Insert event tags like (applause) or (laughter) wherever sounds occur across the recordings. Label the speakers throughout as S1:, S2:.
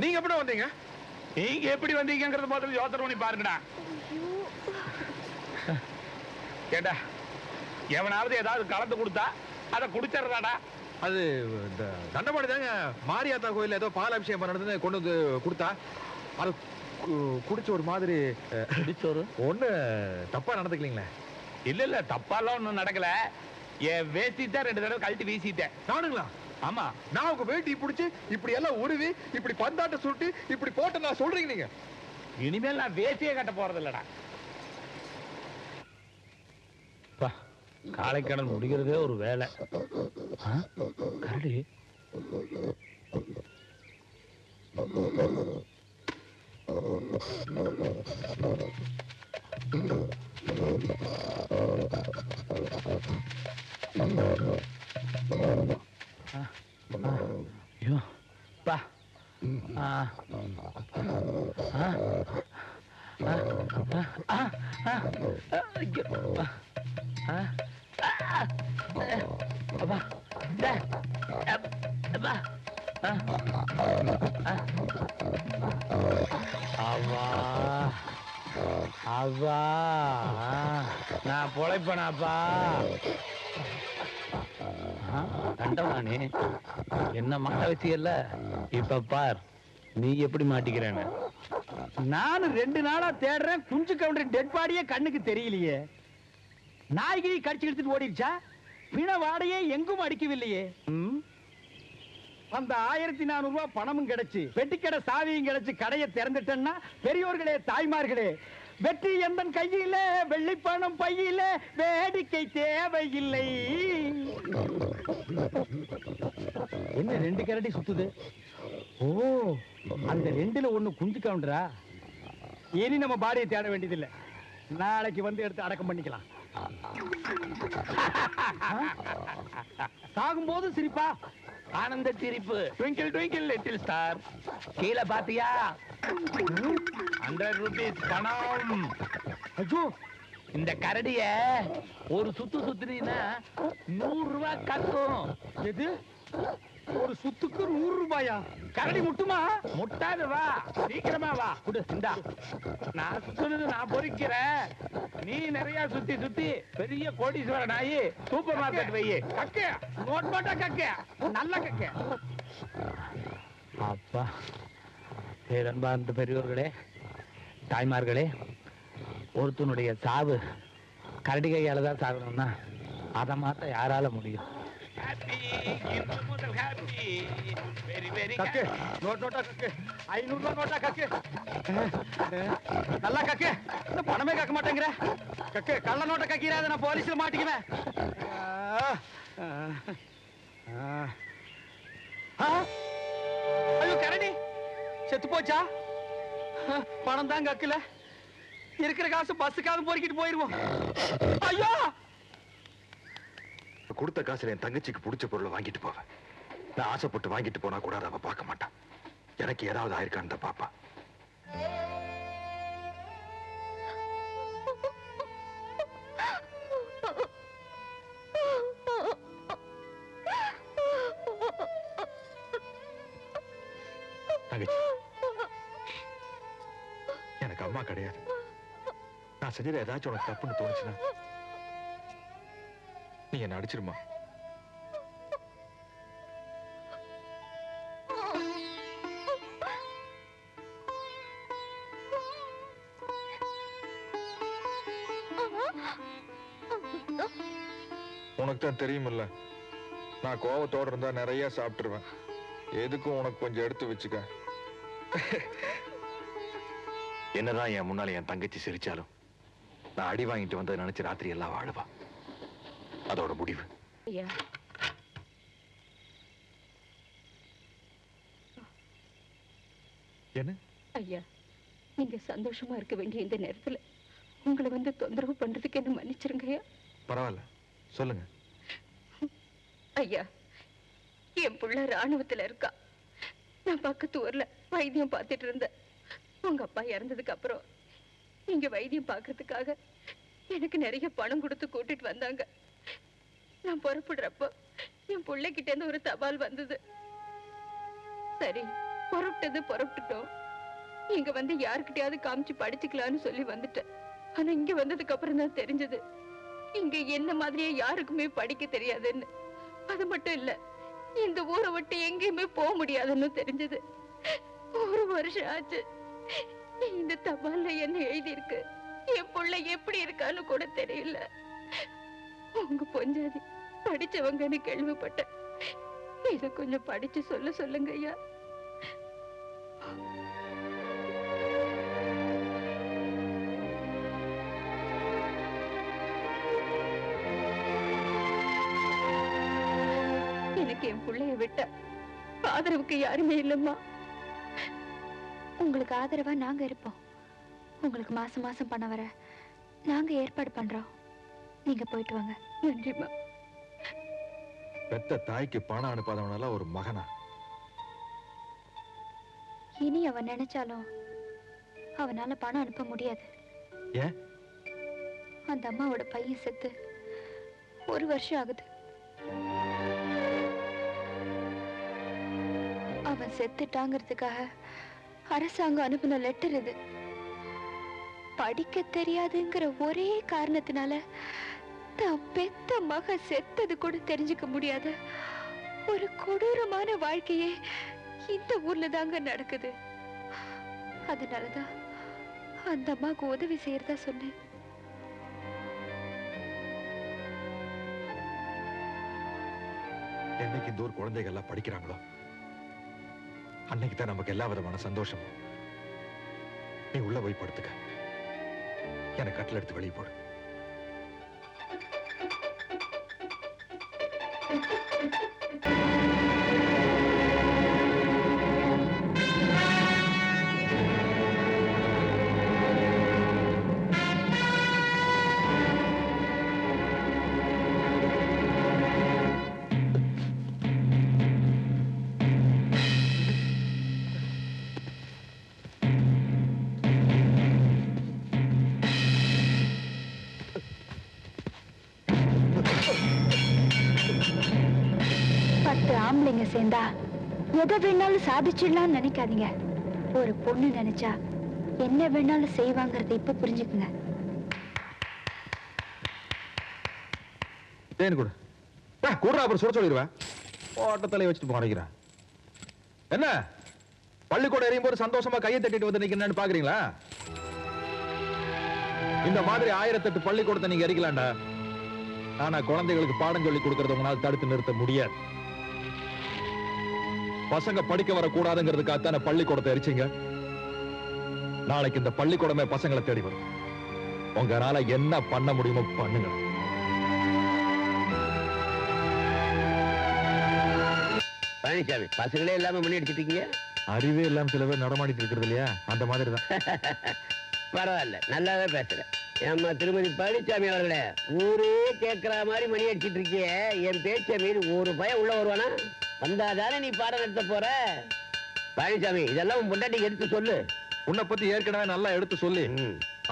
S1: நீங்க எப்படி வந்தீங்க?
S2: நீங்க எப்படி வந்தீங்கங்கறது முதல்ல யோசனை பண்ணி பாருங்கடா. கேட்டா எவனாவது ஏதாவது கலந்து கொடுத்தா அதை குடிச்சிடுறாடா?
S1: அது தண்டபாடி தாங்க மாரியாத்தா கோயில்ல ஏதோ பால் அபிஷேகம் பண்ணது கொண்டு வந்து கொடுத்தா அது குடிச்ச ஒரு மாதிரி அஹ்,
S2: குடிச்சோறு
S1: ஒண்ணு தப்பா நடந்துக்கலீங்களே.
S2: இல்ல இல்ல தப்பாலாம் ஒண்ணும் நடக்கல. என் தான் ரெண்டு தடவை கழட்டி வீசிட்டேன்.
S1: நானுங்களா?
S2: ஆமா.
S1: நான் உங்க வேட்டி பிடிச்சி இப்படி எல்லாம் உருவி இப்படி பந்தாட்ட சுட்டு இப்படி போட்டு நான் சொல்றீங்க நீங்க?
S2: இனிமேல் நான் வேஷ்டியே கட்ட போறது இல்லடா காலைக்கடன் முடிகிறதே ஒரு வேலை? கரடி ஆ? ஆ ஐயோ. பா. ஆ. நான் பொழைப்பனாப்பா. கண்டவானே என்ன மாட்ட வச்சியல்ல? இப்ப பார் நீ எப்படி மாட்டிக்கிறேன்னு.
S3: நானும் ரெண்டு நாளா தேடுறேன் குஞ்சு கவுண்டர் டெட் பாடியே கண்ணுக்கு தெரியலையே. நாய்கிரி கடிச்சு எடுத்துட்டு ஓடிடுச்சா? பிண வாடையே எங்கும் அடிக்கவில்லையே? அந்த ஆயிரத்தி நானூறு ரூபாய் பணமும் கிடைச்சு பெட்டிக்கடை சாவியும் கிடைச்சு கடையை திறந்துட்டேன்னா பெரியோர்களே தாய்மார்களே வெற்றி எந்தன் கையில வெள்ளி பணம் பையில வேடிக்கை தேவையில்லை. என்ன ரெண்டு கரடி சுத்துது? ஓ அந்த ரெண்டுல ஒண்ணு குஞ்சு கவுண்டரா? இனி நம்ம பாடியை தேட வேண்டியதில்லை. நாளைக்கு வந்து எடுத்து அடக்கம் பண்ணிக்கலாம். சாகும்போது சிரிப்பா.
S2: ஆனந்த சிரிப்பு ட்விங்கிள் ட்விங்கிள் லிட்டில் ஸ்டார் கீழே பாத்தியா? ஹண்ட்ரட் ருபீஸ் பணம்
S3: ஐயோ
S2: இந்த கரடிய ஒரு சுத்து சுத்துனீங்கன்னா நூறு ரூபாய் கக்கும்.
S3: எது? ஒரு சுத்துக்கு நூறு ரூபாயா? கரடி முட்டுமா?
S2: முட்டாது வா. சீக்கிரமா வா. குடு இந்தா. நான் சுத்துனது நான் பொறிக்கிறேன். நீ நிறைய சுத்தி சுத்தி பெரிய கோடீஸ்வரன் ஆகி சூப்பர் மார்க்கெட் வையி
S3: கக்க. நோட் நோட்டா கக்க. நல்ல கக்க.
S2: அப்பா. பேரன்பார்ந்த பெரியோர்களே தாய்மார்களே ஒருத்தனுடைய சாவு கரடி கையால தான் சாகணும்னா அதை மாத்த யாரால முடியும்?
S3: கக்கு நோட் நோட்டா கக்கு. ஐநூறு ரூபா நோட்டா கக்கு. நல்லா கக்கு. இந்த பணமே கக்க மாட்டேங்கிற. கக்கு கள்ள நோட்டை கக்கிறாத நான் போலீஸ்ல மாட்டிக்குவேன். ஆ, ஐயோ கரடி. செத்து போச்சா? பணம் தான் கக்கல. இருக்கிற காசு பஸ்ஸுக்காவது பொறுக்கிட்டு போயிருவோம். ஐயோ!
S1: கொடுத்த காசுல என் தங்கச்சிக்கு பிடிச்ச பொருளை வாங்கிட்டு போவேன். நான் ஆசைப்பட்டு வாங்கிட்டு போனா கூட அதை அவ பார்க்க மாட்டான் எனக்கு ஏதாவது ஆயிருக்கான்னு தான் பாப்பா? தங்கச்சி எனக்கு அம்மா கிடையாது. நான் செஞ்சது ஏதாச்சும் உனக்கு தப்புன்னு தோணுச்சுன்னா நீ என்ன அடிச்சிருமா? உனக்கு தான் தெரியுமில்ல. நான் கோவத்தோட இருந்தா நிறைய சாப்பிட்டுருவேன். எதுக்கும் உனக்கு கொஞ்சம் எடுத்து வச்சுக்க. என்னதான் என் முன்னால என் தங்கச்சி சிரிச்சாலும் நான் அடி வாங்கிட்டு வந்ததை நினைச்சு ராத்திரி எல்லாம் வாழுவான் அதோட முடிவு.
S4: ஐயா.
S1: என்ன?
S4: ஐயா நீங்க சந்தோஷமா இருக்க வேண்டிய இந்த நேரத்துல உங்களை வந்து தொந்தரவு பண்றதுக்கு என்ன மன்னிச்சிருங்க ஐயா.
S1: பரவாயில்ல. சொல்லுங்க.
S4: ஐயா என் புள்ள ராணுவத்துல இருக்கா. நான் பக்கத்து ஊர்ல வைத்தியம் பார்த்துட்டு இருந்தேன். உங்க அப்பா இறந்ததுக்கு அப்புறம் நீங்க வைத்தியம் பார்க்கறதுக்காக எனக்கு நிறைய பணம் கொடுத்து கூட்டிட்டு வந்தாங்க. நான் புறப்படுறப்போ என் பிள்ளைகிட்ட இருந்து ஒரு தபால் வந்தது. சரி புறப்பட்டது புறப்பட்டுட்டோம். இங்க வந்து யாருக்கிட்டயாவது காமிச்சு படிச்சுக்கலாம்னு சொல்லி வந்துட்டேன். ஆனா இங்க வந்ததுக்கு அப்புறம் தான் தெரிஞ்சது. இங்க என்ன மாதிரியே யாருக்குமே படிக்க தெரியாதுன்னு. அது மட்டும் இல்ல இந்த ஊரை விட்டு எங்கேயுமே போக முடியாதுன்னு தெரிஞ்சது. ஒரு வருஷம் ஆச்சு. இந்த தபால்ல என்ன எழுதி இருக்கு என் பிள்ளை எப்படி இருக்கான்னு கூட தெரியல. உங்க பொஞ்சாதி படிச்சவங்கன்னு கேள்விப்பட்டேன் இத கொஞ்சம் படிச்சு சொல்ல சொல்லுங்க ஐயா. எனக்கு என் புள்ளைய விட்ட ஆதரவுக்கு யாருமே இல்லம்மா.
S5: உங்களுக்கு ஆதரவா நாங்க இருப்போம். உங்களுக்கு மாசம் மாசம் பணம் வர நாங்க ஏற்பாடு பண்றோம். நீங்க போயிட்டு வாங்க.
S4: நன்றிம்மா
S1: பெத்த தாய்க்கு பணம் அனுப்பாதவனால ஒரு மகனா?
S5: இனி அவன் நினைச்சாலும் அவனால பணம் அனுப்ப முடியாது.
S1: ஏன்?
S5: அந்த அம்மாவோட பையன் செத்து ஒரு வருஷம் ஆகுது. அவன் செத்துட்டாங்கிறதுக்காக அரசாங்கம் அனுப்பின லெட்டர் இது. படிக்க தெரியாதுங்கிற ஒரே காரணத்தினால தான் பெத்த மக செத்தது கூட தெரிஞ்சுக்க முடியாத ஒரு கொடூரமான வாழ்க்கையே இந்த ஊர்ல தாங்க நடக்குது. அதனாலதான் அந்த அம்மாவுக்கு உதவி செய்யறதா சொன்னேன்.
S1: என்னைக்கு இந்த ஊர் குழந்தைகள் எல்லாம் படிக்கிறாங்களோ அன்னைக்கு தான் நமக்கு எல்லா விதமான சந்தோஷமும். நீ உள்ள போய் படுத்துக்க. எனக்கு கட்டில் எடுத்து வெளியே போடு.
S5: Thank you. ஆம்பளைங்க சேர்ந்தா எதை வேணாலும் சாதிச்சிடலாம்னு நினைக்காதீங்க. ஒரு பொண்ணு நினைச்சா என்ன வேணாலும் செய்வாங்கறத இப்ப புரிஞ்சுக்குங்க.
S1: தேன் கொடு? ஆ, கூடுறா அப்புறம் சுட சொல்லிடுவேன் ஓட்டத்தலையை வச்சுட்டு போறேன் என்ன? பள்ளிக்கூடம் எறியும் போது சந்தோஷமா கையை தட்டிட்டு வந்து நிக்கிறேன்னு பாக்குறீங்களா? இந்த மாதிரி ஆயிரத்தெட்டு பள்ளிக்கூடத்தை நீங்க எரிக்கலாம்டா ஆனா குழந்தைகளுக்கு பாடம் சொல்லி கொடுக்கறத உங்களால தடுத்து நிறுத்த முடியாது. பசங்க படிக்க வரக்கூடாதுங்கிறதுக்காக தானே பள்ளிக்கூடத்தை எரிச்சீங்க? நாளைக்கு இந்த பள்ளிக்கூடமே பசங்களை தேடி வரும். உங்களால என்ன பண்ண முடியுமோ பண்ணுங்க.
S6: பழனிசாமி பசங்களே இல்லாம மணி அடிச்சிட்டு இருக்கீங்க
S1: அறிவே இல்லாம சில பேர் நடமாடிட்டு இருக்கிறது இல்லையா? அந்த மாதிரி தான் (laughs)
S6: பரவாயில்ல நல்லாவே பேசுறேன் ஏம்மா திருமதி பழனிசாமி அவர்களே ஊரே கேட்கிற மாதிரி மணி அடிச்சிட்டு இருக்கியே என் பேச்ச மீறி ஒரு பயம் உள்ள வருவானா? வந்தாதானே நீ பாடம் நடத்த போற? பழனிசாமி இதெல்லாம் உன் பொண்டாட்டிக்கு எடுத்து சொல்லு.
S1: உன்னை பத்தி ஏற்கனவே நல்லா எடுத்து சொல்லி.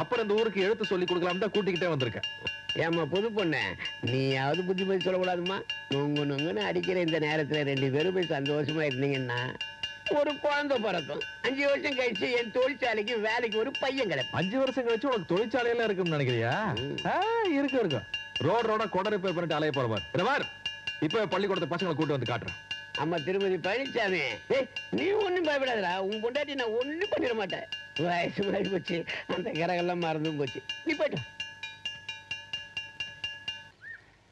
S1: அப்புறம் இந்த ஊருக்கு எடுத்து சொல்லி கொடுக்கலாம் தான் கூட்டிக்கிட்டே வந்திருக்கேன்.
S6: ஏம்மா புது பொண்ணு. நீயாவது புத்தி பத்தி சொல்லக்கூடாதும்மா. நொங்கு நொங்குன்னு அடிக்கிற இந்த நேரத்துல ரெண்டு பேரும் போய் சந்தோஷமா இருந்தீங்கன்னா ஒரு குழந்தை பிறக்கும். அஞ்சு வருஷம் கழிச்சு என் தொழிற்சாலைக்கு வேலைக்கு ஒரு பையன் கிடைப்பான்.
S1: அஞ்சு வருஷம் கழிச்சு உனக்கு தொழிற்சாலையெல்லாம் இருக்கும்னு நினைக்கிறியா? இருக்கு இருக்கும் ரோட் ரோட கொடை ரிப்பேர் பண்ணிட்டு அலைய போற பார். இப்ப பள்ளிக்கூடத்தை பசங்களை கூட்டு வந்து காட்டுறேன்.
S6: அம்மா திருமதி பழனிசாமி நீ ஒண்ணும் பயப்படாதடா. உன் பொண்டாட்டி நான் ஒண்ணும் பண்ணிட மாட்டேன். வயசு மாறி போச்சு. அந்த கரகெல்லாம் மறந்தும் போச்சு. நீ போயிட்டு வா.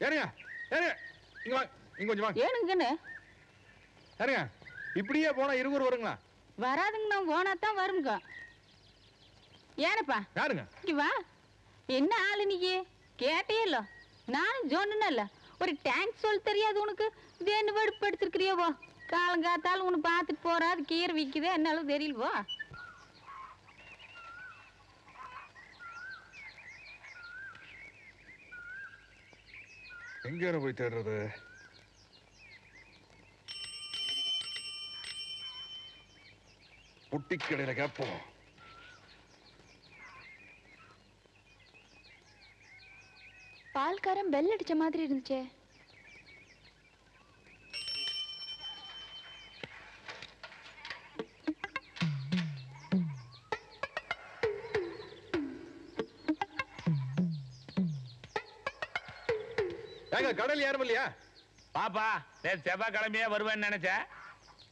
S1: ஏனுங்க ஏனுங்க இங்க வாங்க இங்க கொஞ்சம் வாங்க
S7: ஏனுங்கன்னு
S1: ஏனுங்க இப்படியே போனா இருவர் வருங்களா?
S7: வராதுங்கண்ணா. போனா தான் வருங்க. ஏனப்பா
S1: யாருங்க?
S7: இங்க வா. என்ன ஆளு நீ? கேட்டே இல்ல. நானும் சொன்னேன்ல ஒரு டேங்க் சொல்ல தெரியாது உனக்கு. இது என்ன வெடுப்படுத்திருக்கிறியவோ காலங்காத்தாலும் உன்னை பார்த்துட்டு போறாது கீரை விற்குதே என்னாலும் தெரியலவோ
S1: எங்கே போய் தேடுறது? புட்டிக்கடையில் கேட்போம்.
S5: பால்காரன் பெல் அடிச்ச மாதிரி இருந்துச்சே.
S1: ஏங்க கடல் யாரும் இல்லையா?
S2: பாப்பா நேற்று செவ்வாய் கிழமையே வருவேன்னு நினைச்சேன்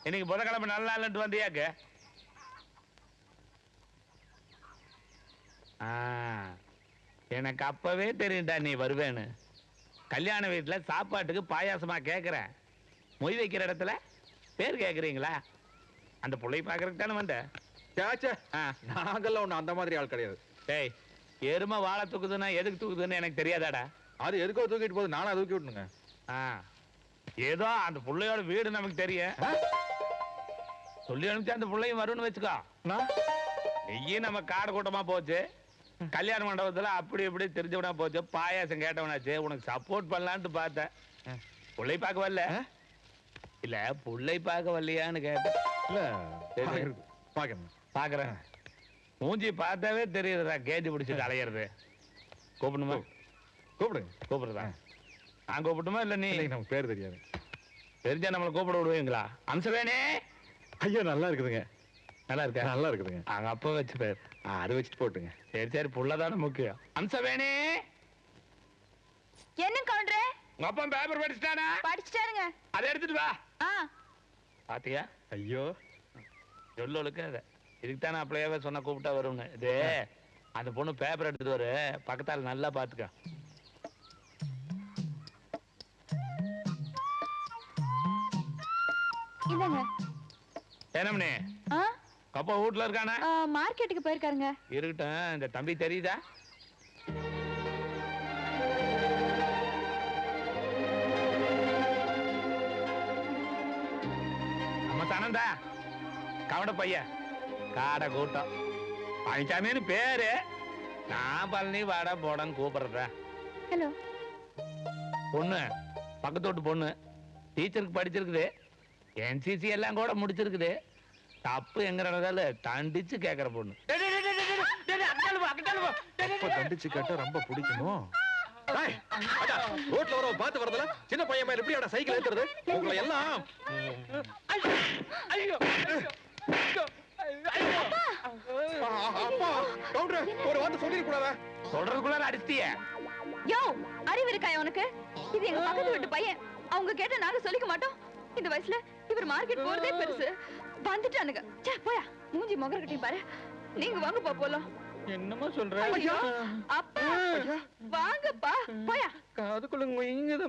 S2: இன்னைக்கு புதக்கிழமை நல்ல நாள்ன்ட்டு வந்தியாக்கு. ஆ எனக்கு அப்பவே தெரியும்டா நீ வருவேன்னு. கல்யாண வீட்டுல சாப்பாட்டுக்கு பாயாசமா கேக்குறேன் மொய் வைக்கிற இடத்துல பேர் கேக்குறீங்களா? அந்த புள்ளை பாக்குறதுக்கு தானே வந்த.
S1: சேச்சே
S2: ஆ,
S1: நாங்கெல்லாம் ஒண்ணு அந்த மாதிரி ஆள் கிடையாது.
S2: டேய் எருமை வாழை தூக்குதுன்னா எதுக்கு தூக்குதுன்னு எனக்கு தெரியாதாடா.
S1: அது எதுக்கோ தூக்கிட்டு போகுது நானும் தூக்கி விட்டுனுங்க
S2: ஆ. ஏதோ அந்த புள்ளையோட வீடு நமக்கு தெரியும். சொல்லி அனுப்பிச்சு அந்த புள்ளையும் வரும்னு வச்சுக்கோ. நெய்யும் நம்ம காடு கூட்டமா போச்சு. கல்யாண மண்டபத்துல அப்படி இப்படி தெரிஞ்சவனா போச்சு. பாயாசம் கேட்டவனாச்சு. உனக்கு சப்போர்ட் பண்ணலான்ட்டு பார்த்தேன். புள்ளை பார்க்க வரல. இல்ல புள்ளை பார்க்க வரலையான்னு கேட்டேன்.
S1: இல்ல பாக்கணும்
S2: பாக்குறேன் மூஞ்சி பார்த்தாவே தெரியுதுடா கேஜி பிடிச்சிட்டு அலையிறது. கூப்பிடணுமா?
S1: கூப்பிடுங்க.
S2: கூப்பிடுறதா? நான் கூப்பிட்டுமா இல்ல நீ?
S1: நமக்கு பேர் தெரியாது.
S2: தெரிஞ்சா நம்மளை கூப்பிட விடுவீங்களா? அம்சவேணே.
S1: ஐயோ நல்லா இருக்குதுங்க.
S2: நல்லா இருக்கா
S1: நல்லா இருக்குதுங்க
S2: அங்க அப்பா வச்ச பேர்
S1: அது வச்சுட்டு போட்டுங்க.
S2: சரி சரி புள்ளதான முக்கியம். அம்சவேணே.
S5: என்ன கவுண்டரே?
S2: உங்க அப்பா பேப்பர் படிச்சிட்டானா?
S5: படிச்சுட்டாருங்க.
S2: அதை எடுத்துட்டு வா.
S5: ஆ.
S2: பாத்தியா?
S1: ஐயோ.
S2: சொல்லலுக்கு அதை. இதுக்கு தானே அப்படியே சொன்ன கூப்பிட்டா வரும்னு. இது அந்த பொண்ணு பேப்பர் எடுத்துட்டு வரு. பக்கத்தால நல்லா பாத்துக்க. ஏனம்னே?
S5: ஆ?
S2: கப்பா வீட்டுல இருக்கானே?
S5: மார்க்கெட்டுக்கு போயிருக்காருங்க.
S2: இருக்கட்டும் இந்த தம்பி தெரியுதா? நம்ம சனந்தா கவட பையன் காடை கூட்டம். பழனிசாமின்னு பேரு. நான் பழனி வாட போடன்னு கூப்பிடுறேன்.
S5: ஹலோ.
S2: பொண்ணு பக்கத்து வீட்டு பொண்ணு டீச்சருக்கு படிச்சிருக்குது. என்சிசி எல்லாம் கூட முடிச்சிருக்குது. தப்பு எங்க நடந்தால தண்டிச்சு கேக்குற பொண்ணு.
S1: அப்ப தண்டிச்சு கேட்டா ரொம்ப பிடிக்கணும் ரோட்ல வரவ பார்த்து வரதுல சின்ன பையன் மேல எப்படி சைக்கிள் ஏத்துறது? உங்களை எல்லாம் ஒரு வார்த்தை சொல்லிட கூடாதா?
S2: தொடர்புக்குள்ள அடிச்சிட்டிய.
S5: யோ அறிவு இருக்கா உனக்கு? இது எங்க பக்கத்து வீட்டு பையன். அவங்க கேட்ட நாங்க சொல்லிக்க மாட்டோம். இந்த வயசுல இவர் மார்க்கெட் போறதே பெருசு. வந்துட்டானுங்க. ச்சே போயா. மூஞ்சி முகரக்கட்டையும் பாரு. நீங்க வாங்கப்பா போலாம்.
S2: என்னமோ சொல்ற?
S5: அப்பா வாங்கப்பா போயா.
S2: அதுக்குள்ள இங்க